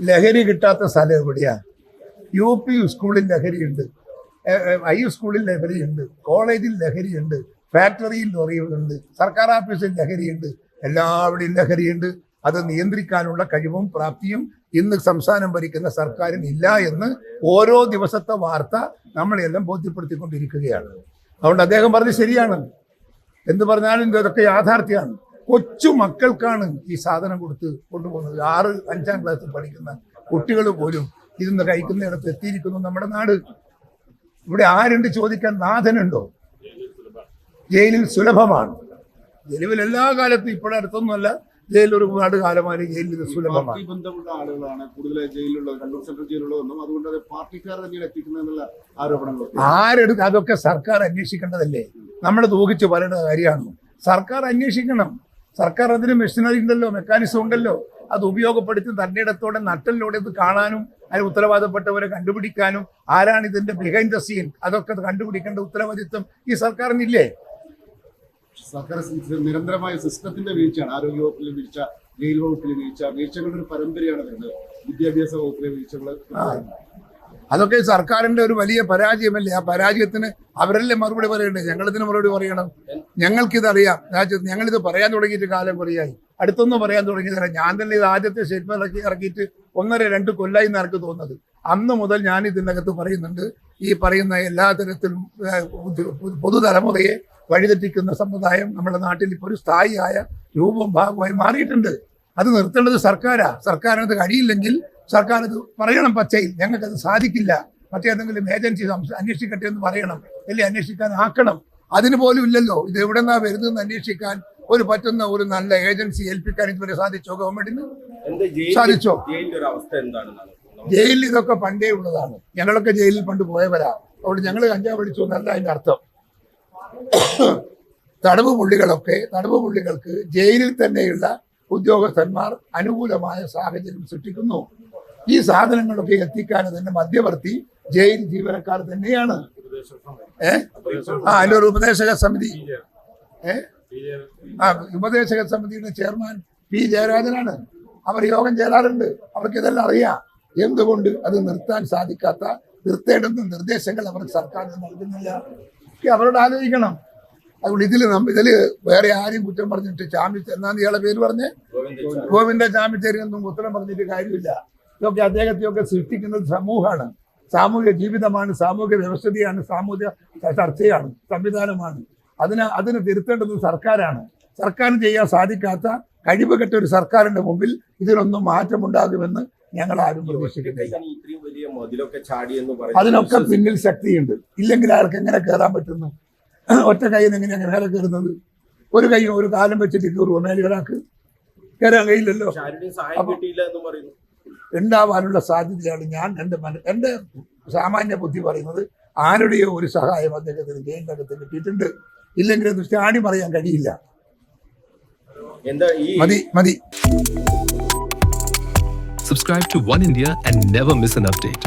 ലഹരി കിട്ടാത്ത സ്ഥലം എവിടെയാ? യു പി സ്കൂളിൽ ലഹരിയുണ്ട്. ഐ സ്കൂളിൽ ലഹരിയുണ്ട്. കോളേജിൽ ലഹരിയുണ്ട്. ഫാക്ടറിയിൽ ലഹരിയുണ്ട്. സർക്കാർ ഓഫീസിൽ ലഹരിയുണ്ട്. എല്ലാവിടെയും ലഹരിയുണ്ട്. അത് നിയന്ത്രിക്കാനുള്ള കഴിവും പ്രാപ്തിയും ഇന്ന് സംസ്ഥാനം ഭരിക്കുന്ന സർക്കാരിന് ഇല്ല എന്ന് ഓരോ ദിവസത്തെ വാർത്ത നമ്മളെല്ലാം ബോധ്യപ്പെടുത്തിക്കൊണ്ടിരിക്കുകയാണ്. അതുകൊണ്ട് അദ്ദേഹം പറഞ്ഞത് ശരിയാണ്. എന്ത് പറഞ്ഞാലും ഇതൊക്കെ യാഥാർത്ഥ്യമാണ്. കൊച്ചു മക്കൾക്കാണ് ഈ സാധനം കൊടുത്ത് കൊണ്ടുപോകുന്നത്. ആറ് അഞ്ചാം ക്ലാസ്സിൽ പഠിക്കുന്ന കുട്ടികൾ പോലും ഇരുന്ന് കഴിക്കുന്നിടത്ത് എത്തിയിരിക്കുന്നു നമ്മുടെ നാട്. ഇവിടെ ആരുണ്ട് ചോദിക്കാൻ? നാഥനുണ്ടോ? ജയിലിൽ സുലഭമാണ്. ജയിലിൽ എല്ലാ കാലത്തും ഇപ്പോഴടുത്തൊന്നുമല്ല ജയിലിൽ ഒരുപാട് കാലമായി ജയിലിൽ സുലഭമാണ്. ബന്ധമുള്ള ആളുകളാണ് കൂടുതൽ ജയിലിലുള്ളത്. കണ്ണൂർ സെൻട്രൽ ജയിലുള്ളതെന്നും അതുകൊണ്ട് അത് പാർട്ടിക്കാർ തന്നെയാണ് എത്തിക്കുന്നതെന്നുള്ള ആരോപണങ്ങളൊക്കെ. ആരെടുത്ത് അതൊക്കെ സർക്കാർ അന്വേഷിക്കേണ്ടതല്ലേ? നമ്മൾ തൂകിച്ച് പറയേണ്ട കാര്യമാണ്. സർക്കാർ അന്വേഷിക്കണം. സർക്കാർ അതിന് മെഷീനറി ഉണ്ടല്ലോ മെക്കാനിസം ഉണ്ടല്ലോ. അത് ഉപയോഗപ്പെടുത്തി തന്നിടത്തോടെ നട്ടലിലൂടെ ഇത് കാണാനും അതിന് ഉത്തരവാദപ്പെട്ടവരെ കണ്ടുപിടിക്കാനും ആരാണ് ഇതിന്റെ ബിഹൈൻഡ് ദ സീൻ അതൊക്കെ കണ്ടുപിടിക്കേണ്ട ഉത്തരവാദിത്വം ഈ സർക്കാരിനില്ലേ? സർക്കാർ നിരന്തരമായ സിസ്റ്റത്തിന്റെ വീഴ്ചയാണ്. ആരോഗ്യ വകുപ്പിലെ വീഴ്ച ജയിൽ വകുപ്പിലെ വീഴ്ച വീഴ്ചകളുടെ ഒരു പരമ്പരയാണ് വരുന്നത് വിദ്യാഭ്യാസ വകുപ്പിലെ വീഴ്ചകൾ അതൊക്കെ സർക്കാരിന്റെ ഒരു വലിയ പരാജയമല്ലേ? ആ പരാജയത്തിന് അവരല്ലേ മറുപടി പറയണ്ടേ ഞങ്ങളിതിന് മറുപടി പറയണം. ഞങ്ങൾക്കിതറിയാം. രാജ്യത്ത് ഞങ്ങളിത് പറയാൻ തുടങ്ങിയിട്ട് കാലം കുറയായി. അടുത്തൊന്നും പറയാൻ തുടങ്ങിയതല്ല. ഞാൻ തന്നെ ഇത് ആദ്യത്തെ സ്റ്റേറ്റ്മെന്റ് ഇറക്കി ഇറക്കിയിട്ട് ഒന്നര രണ്ട് കൊല്ലായി നിനക്ക് തോന്നുന്നത്. അന്ന് മുതൽ ഞാൻ ഇതിനകത്ത് പറയുന്നുണ്ട്. ഈ പറയുന്ന എല്ലാ തരത്തിലും പൊതുതലമുറയെ പുതു- പുതു- വഴിതെറ്റിക്കുന്ന സമുദായം നമ്മുടെ നാട്ടിൽ ഇപ്പോൾ ഒരു സ്ഥായിയായ രൂപം ഭാഗമായി മാറിയിട്ടുണ്ട്. അത് നിർത്തേണ്ടത് സർക്കാരാ. സർക്കാരിനത് കഴിയില്ലെങ്കിൽ സർക്കാർ ഇത് പറയണം പച്ചയിൽ ഞങ്ങൾക്കത് സാധിക്കില്ല. മറ്റേതെങ്കിലും ഏജൻസി അന്വേഷിക്കട്ടെ എന്ന് പറയണം. അല്ലെ? അന്വേഷിക്കാൻ ആക്കണം. അതിന് പോലും ഇല്ലല്ലോ. ഇത് എവിടെ നിന്നാ വരുന്നതെന്ന് അന്വേഷിക്കാൻ ഒരു പറ്റുന്ന ഒരു നല്ല ഏജൻസി ഏൽപ്പിക്കാൻ ഇതുവരെ സാധിച്ചോ ഗവൺമെന്റിന്? സാധിച്ചോ? ജയിലിൽ ഇതൊക്കെ പണ്ടേ ഉള്ളതാണ്. ഞങ്ങളൊക്കെ ജയിലിൽ പണ്ട് പോയവരാ. അതുകൊണ്ട് ഞങ്ങൾ കഞ്ചാവ് പഠിച്ചു എന്നല്ല അതിന്റെ അർത്ഥം. തടവ് പുള്ളികളൊക്കെ തടവ് പുള്ളികൾക്ക് ജയിലിൽ തന്നെയുള്ള ഉദ്യോഗസ്ഥന്മാർ അനുകൂലമായ സാഹചര്യം സൃഷ്ടിക്കുന്നു. ഈ സാധനങ്ങളൊക്കെ എത്തിക്കാൻ തന്നെ മധ്യവർത്തി ജയിൽ ജീവനക്കാർ തന്നെയാണ് ഏ ആ അതിന്റെ ഒരു ഉപദേശക സമിതി ഏ ആ ഉപദേശക സമിതിയുടെ ചെയർമാൻ പി ജയരാജനാണ് അവർ യോഗം ചേരാറുണ്ട് അവർക്ക് ഇതെല്ലാം അറിയാം എന്തുകൊണ്ട് അത് നിർത്താൻ സാധിക്കാത്ത നിർത്തേണ്ടുന്ന നിർദ്ദേശങ്ങൾ അവർക്ക് സർക്കാർ നൽകുന്നില്ല അവരോട് ആലോചിക്കണം അതുകൊണ്ട് ഇതിൽ നമ്മ ഇതിൽ വേറെ ആരും കുറ്റം പറഞ്ഞിട്ട് ചാമി എന്നാന്ന് ഇയാളെ പേര് പറഞ്ഞ് ഗോവിന്ദ ചാമിച്ചേരി ഒന്നും ഉത്തരം പറഞ്ഞിട്ട് കാര്യമില്ല ഇതൊക്കെ അദ്ദേഹത്തെയൊക്കെ സൃഷ്ടിക്കുന്നത് സമൂഹമാണ്. സാമൂഹ്യ ജീവിതമാണ് സാമൂഹ്യ വ്യവസ്ഥയാണ് സാമൂഹിക ചർച്ചയാണ് സംവിധാനമാണ്. അതിന് അതിന് തിരുത്തേണ്ടത് സർക്കാരാണ്. സർക്കാരിന് ചെയ്യാൻ സാധിക്കാത്ത കഴിവ് കെട്ട ഒരു സർക്കാരിന്റെ മുമ്പിൽ ഇതിനൊന്നും മാറ്റമുണ്ടാകുമെന്ന് ഞങ്ങൾ ആരും പ്രതീക്ഷിക്കുന്നില്ല. അതിനൊക്കെ പിന്നിൽ ശക്തിയുണ്ട്. ഇല്ലെങ്കിൽ ആർക്ക് എങ്ങനെ കയറാൻ പറ്റുന്നു? ഒറ്റ കൈയിൽ എങ്ങനെയാണ് മേലെ കയറുന്നത്? ഒരു കൈ ഒരു കാലം വെച്ചിട്ട് കയറുമോ മേലെ ഒരാൾക്ക് കയറാൻ കഴിയില്ലല്ലോ എന്ന് ഉണ്ടാവാനുള്ള സാധ്യതയാണ് ഞാൻ എന്റെ മന എന്റെ സാമാന്യ ബുദ്ധി പറയുന്നത് ആരുടെയോ ഒരു സഹായം അദ്ദേഹത്തിന് ജയിലിനകത്ത് കിട്ടിയിട്ടുണ്ട്. ഇല്ലെങ്കിൽ അത് ചാടി പറയാൻ കഴിയില്ല. മതി മതി. Subscribe to One India and never miss an update.